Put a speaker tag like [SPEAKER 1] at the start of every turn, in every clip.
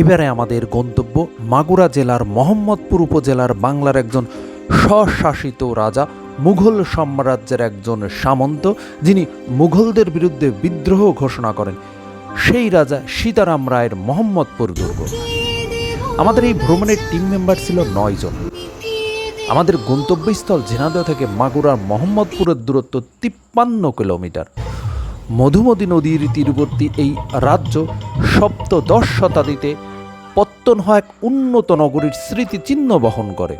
[SPEAKER 1] এবারে আমাদের গন্তব্য মাগুরা জেলার মোহাম্মদপুর উপজেলার বাংলার একজন স্বশাসিত রাজা, মুঘল সাম্রাজ্যের একজন সামন্ত, যিনি মুঘলদের বিরুদ্ধে বিদ্রোহ ঘোষণা করেন। সেই রাজা সীতারাম রায়ের মোহাম্মদপুর দুর্গ। আমাদের এই ভ্রমণের টিম মেম্বার ছিল নয় জন। আমাদের গন্তব্যস্থল ঝিনাদহ থেকে মাগুরার মোহাম্মদপুরের দূরত্ব তিপ্পান্ন কিলোমিটার। মধুমতি নদীর তীরবর্তী এই রাজ্য সপ্তদশ শতাব্দীতে পত্তন হওয়া এক উন্নত নগরীর স্মৃতিচিহ্ন বহন করে।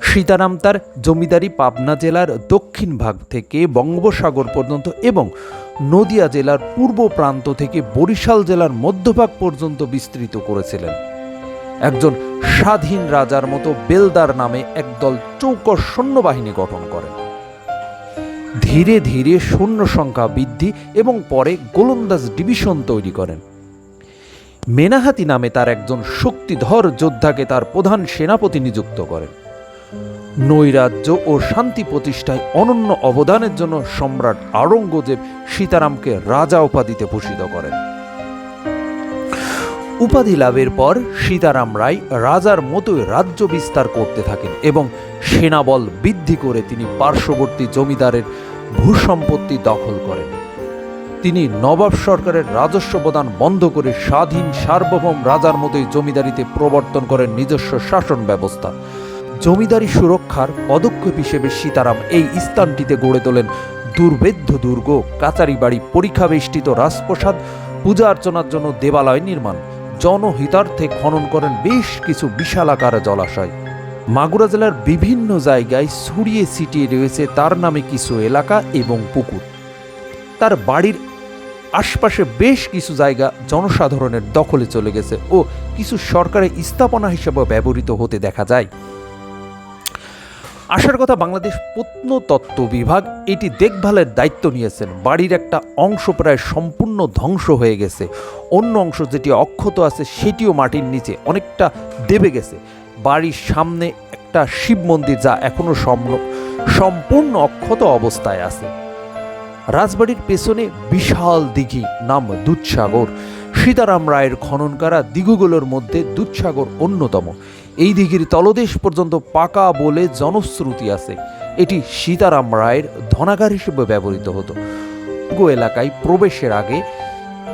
[SPEAKER 1] সীতারাম তার জমিদারি পাবনা জেলার দক্ষিণ ভাগ থেকে বঙ্গোপসাগর পর্যন্ত এবং নদিয়া জেলার পূর্ব প্রান্ত থেকে বরিশাল জেলার মধ্যভাগ পর্যন্ত বিস্তৃত করেছিলেন। একজন স্বাধীন রাজার মতো বেলদার নামে একদল চৌকস সৈন্যবাহিনী গঠন করেন। ধীরে ধীরে সৈন্য সংখ্যা বৃদ্ধি এবং পরে গোলন্দাজ ডিভিশন তৈরি করেন। মেনাহাতি নামে তার একজন শক্তিধর যোদ্ধাকে তার প্রধান সেনাপতি নিযুক্ত করেন। নৈরাজ্য ও শান্তি প্রতিষ্ঠায় অনন্য অবদানের জন্য সম্রাট আওরঙ্গজেব সীতারামকে রাজা উপাধিতে ভূষিত করেন। উপাধি লাভের পর সীতারাম রায় রাজার মতোই রাজ্য বিস্তার করতে থাকেন এবং সেনাবল বৃদ্ধি করে তিনি পার্শ্ববর্তী জমিদারের ভূসম্পত্তি দখল করেন। তিনি নবাব সরকারের রাজস্ব প্রদান বন্ধ করে স্বাধীন সার্বভৌম রাজার মতোই জমিদারিতে প্রবর্তন করেন নিজস্ব শাসন ব্যবস্থা। জমিদারি সুরক্ষার পদক্ষেপ হিসেবে সীতারাম এই স্থানটিতে গড়ে তোলেন দুর্ভেদ্য দুর্গ কাচারি বাড়ি পরীক্ষা বেষ্টিত রাজপ্রসাদ, পূজা অর্চনার জন্য দেবালয় নির্মাণ। জনহিতার্থে খনন করেন বেশ কিছু বিশালাকার জলাশয়। মাগুরা জেলার বিভিন্ন জায়গায় ছড়িয়ে ছিটিয়ে রয়েছে তার নামে কিছু এলাকা এবং পুকুর। তার বাড়ির আশপাশে বেশ কিছু জায়গা জনসাধারণের দখলে চলে গেছে ও কিছু সরকারি স্থাপনা হিসেবে ব্যবহৃত হতে দেখা যায়। আসার কথা, বাংলাদেশ প্রত্নতত্ত্ব বিভাগ এটি দেখভালের দায়িত্ব নিয়েছেন। বাড়ির একটা অংশ প্রায় সম্পূর্ণ ধ্বংস হয়ে গেছে। অন্য অংশ যেটি অক্ষত আছে, সেটিও মাটির নিচে অনেকটা দেবে গেছে। বাড়ির সামনে একটা শিব মন্দির যা এখনও সম্পূর্ণ অক্ষত অবস্থায় আছে। রাজবাড়ির পেছনে বিশাল দিঘি, নাম দুধসাগর। সীতারাম রায়ের খনন করা দিঘগুলোর মধ্যে দুধসাগর অন্যতম। এই দিঘির তলদেশ পর্যন্ত পাকা বলে জনশ্রুতি আছে। এটি সীতারাম রায়ের ধনাগার হিসেবে ব্যবহৃত হতো। এলাকায় প্রবেশের আগে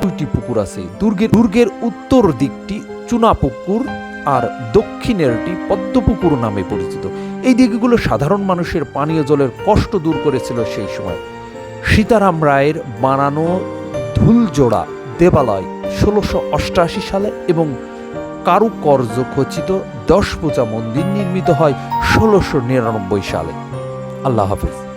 [SPEAKER 1] দুইটি পুকুর আছে। দুর্গের দুর্গের উত্তর দিকটি চুনাপুকুর আর দক্ষিণেরটি পদ্মপুকুর নামে পরিচিত। এই দিকগুলো সাধারণ মানুষের পানীয় জলের কষ্ট দূর করেছিল সেই সময়। সীতারাম রায়ের বানানো ধুলজোড়া দেবালয় ষোলোশো অষ্টাশি সালে এবং কারুকর্য খচিত দশ পূজা মন্দির নির্মিত হয় ষোলোশো নিরানব্বই সালে। আল্লাহ হাফিজ।